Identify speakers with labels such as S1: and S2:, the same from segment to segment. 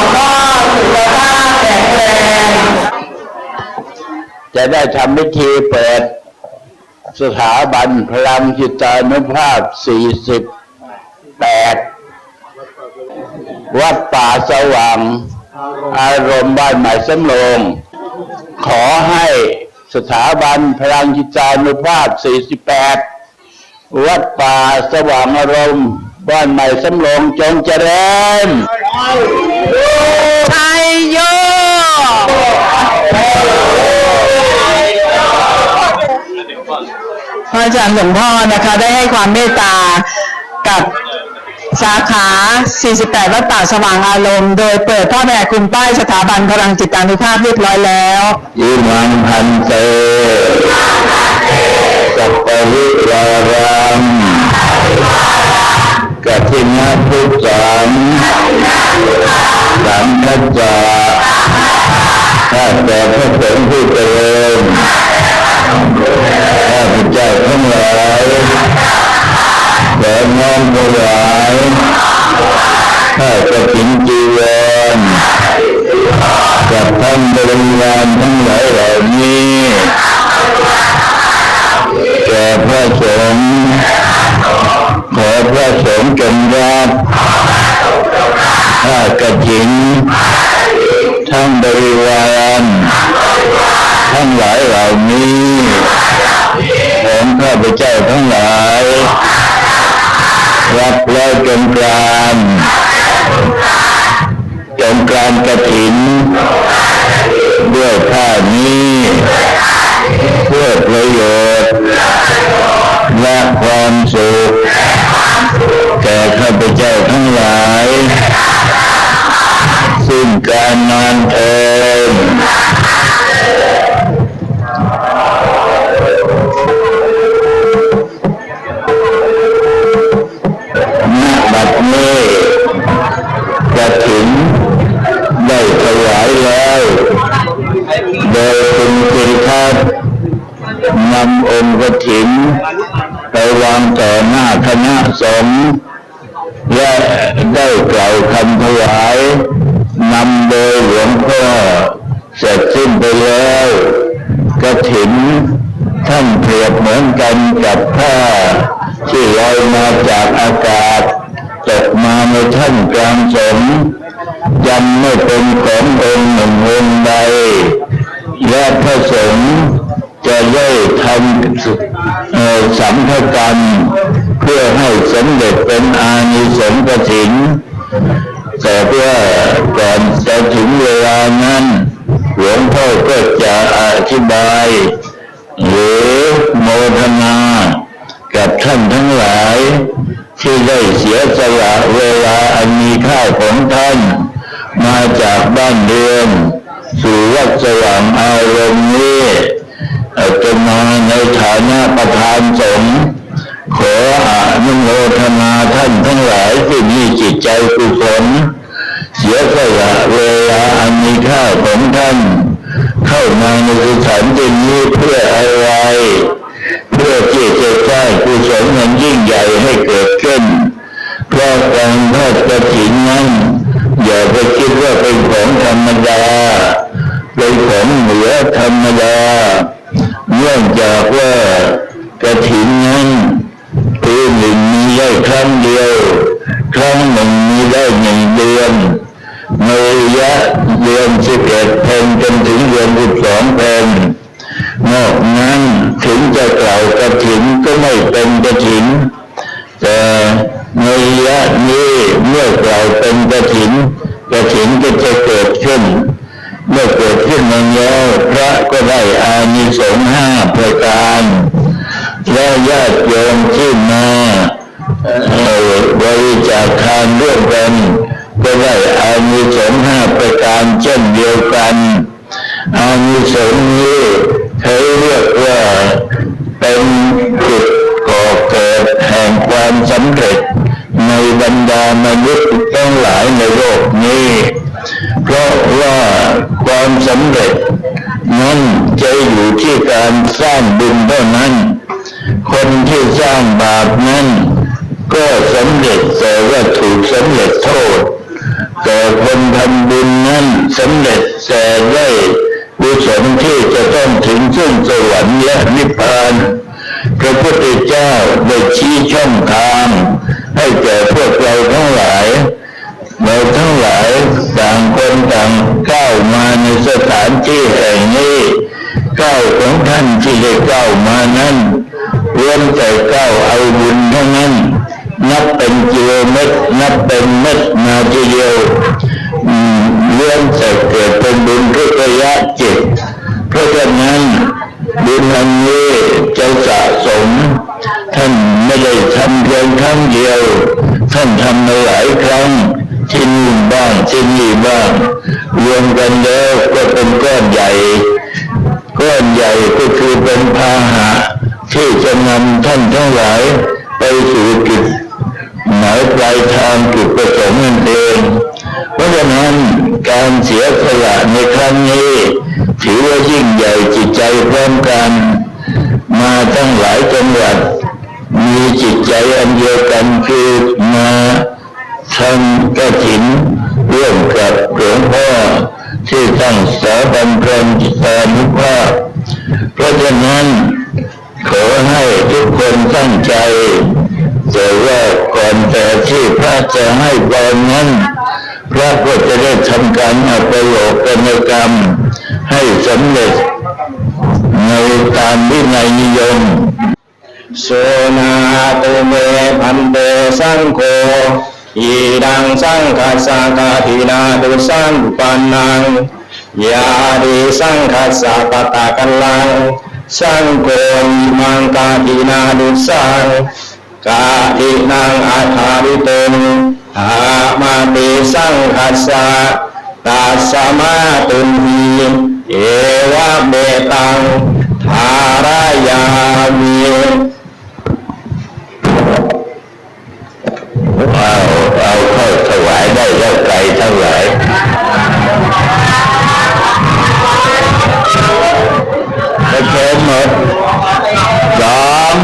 S1: งพ่อสุขภาพแข็งแรง
S2: จะได้ทำพิธีเปิด สถาบันพลังจิตานุภาพ 48 วัดป่าสว่าง อารมณ์บ้านใหม่สำโรงขอให้สถาบันพลังจิตานุภาพ 48 วัดป่าสว่างอารมณ์บ้านใหม่สำโรงจงเจริญ
S1: ชัยโยพระอาจารย์หลวงพ่อนะคะได้ให้ความเมตตากับสาขา 48 วัดป่าสว่างอารมณ์ โดยเปิดพ่อแม่คุณป้ายสถาบันพลังจิตานุภาพเรียบร้อยแล้ว
S2: อิมังพันเตสัพพะวิลารัง กัทินาพุทธังสัมพัจจาข้าแต่พระสงฆ์ผู้เจริญ รับแล้วจงกรานจงกรานกระถิน ด้วยผ้านี้ เพื่อประโยชน์ และความสุขแก่ข้าพเจ้าทั้งหลาย ซึ่งการนานเทิน ได้ถวายแล้วโดยคุณกิริทัศน์นำองค์กฐินไปวางต่อหน้าคณะสงฆ์และได้กล่าวคำถวายนำโดยหลวงพ่อเสร็จสิ้นไปแล้วกฐินท่านเปรียบเหมือนกันกับผ้าที่ลอยมาจากอากาศ ตกมาในท่านกลางสงยังไม่เป็นขององค์หนึ่งองค์ใด และพระสงฆ์จะได้ทำสัมภกรรม เพื่อให้สำเร็จเป็นอานิสงส์กฐินแต่เพื่อก่อนจะถึงเวลานั้น หลวงพ่อก็จะอธิบายหรือโมทนา กับท่านทั้งหลาย ที่ได้เสียสละเวลาอันมีค่าของท่าน มาจากบ้านเรือนสู่วัดสว่างอารมณ์นี้อาตมาในฐานะประธานสงฆ์ขออนุโมทนาท่านทั้งหลายที่มีจิตใจกุศลเสียสละเวลาอันมีค่าของท่าน เข้ามาในสถานที่นี้เพื่ออะไร เพื่อที่จะสร้างกุศลมันยิ่งใหญ่ให้เกิด ธรรมดาเนื่องจากว่ากระถิ่นนั้นปีหนึ่งมีได้ครั้งเดียว ครั้งหนึ่งมีได้หนึ่งเดือนในระยะเดือนสิบเอ็ดเพนจนถึงเดือนสิบสองเพนนอกนั้นถึงจะกล่าวกระถินก็ไม่เป็นกระถิน แต่ในระยะนี้เมื่อกล่าวเป็นกระถินกระถินก็จะเกิดขึ้น เมื่อเกิดขึ้นมาแล้วพระ ก็ได้อานิสงส์ห้าประการและญาติโยมที่มาบริจาคทานร่วมกันก็ได้อานิสงส์ห้าประการเช่นเดียวกันอานิสงส์ ที่การสร้างบุญเท่านั้น คนที่สร้างบาปนั้น ก็สำเร็จแต่ว่าถูกสำเร็จโทษ แต่คนทำบุญนั้นสำเร็จแต่ได้กุศลที่จะต้องถึงซึ่งสวรรค์และนิพพานพระพุทธเจ้าได้ชี้ช่องทางให้แก่พวกเราทั้งหลายเราทั้งหลายต่างคนต่างก้าวมาในสถานที่แห่งนี้ ก้าวของท่านที่ได้ก้าวมานั้นล้วนแต่ก้าวเอาบุญทั้งนั้น นับเป็นกิโลเมตรนับเป็นเม็ดมาทีเดียวอืมล้วนแต่เกิดเป็นบุญทุกระยะจิตเพราะฉะนั้นบุญอันนี้จะสะสม ท่านไม่ได้ทำเพียงครั้งเดียว ท่านทำมาหลายครั้งที่นี่บ้างที่นี่บ้างรวมกันแล้วก็เป็นก้อนใหญ่ ก้อนใหญ่ก็คือเป็นพาหะที่จะนำท่านทั้งหลายไปสู่จุดหมายปลายทางจุดประสงค์นั่นเอง เพราะฉะนั้นการเสียสละในครั้งนี้ถือว่ายิ่งใหญ่จิตใจพร้อมกัน มาทั้งหลายจังหวัด มีจิตใจอันเดียวกันคือมาทำกระถินร่วมกับหลวงพ่อที่ตั้งสาบันเพลินจิ รรมให้สำเร็จ ในตามวินัยนิยม
S3: โสนาตุเมพันเตสังโฆอีดังสังคัสสะกาทินาตุสังปันนังยาดิสังคัสสะปะตะกัลลังสังโฆอิมังกาทินาตุสังกาทินังอาคาริตุงอามาติสังคัสสะ ตัสมาตุนีเอวะเมตังทารายามิ
S2: เอาเอาเข้าถวายได้แล้วไกลเท่าไหร่โอเคหมดสอง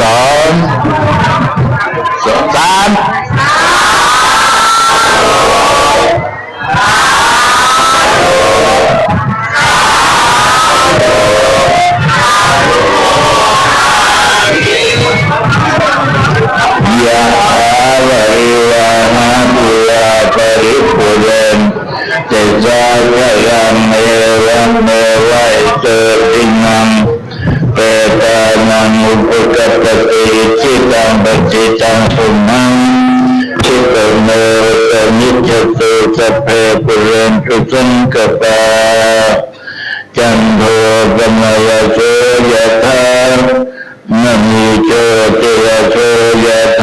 S2: สอง สุนังชิตเมตนิจตุสเพปุเรนตุสังกปาจันโทปมายโสยะธามณีโจเจยโสยะ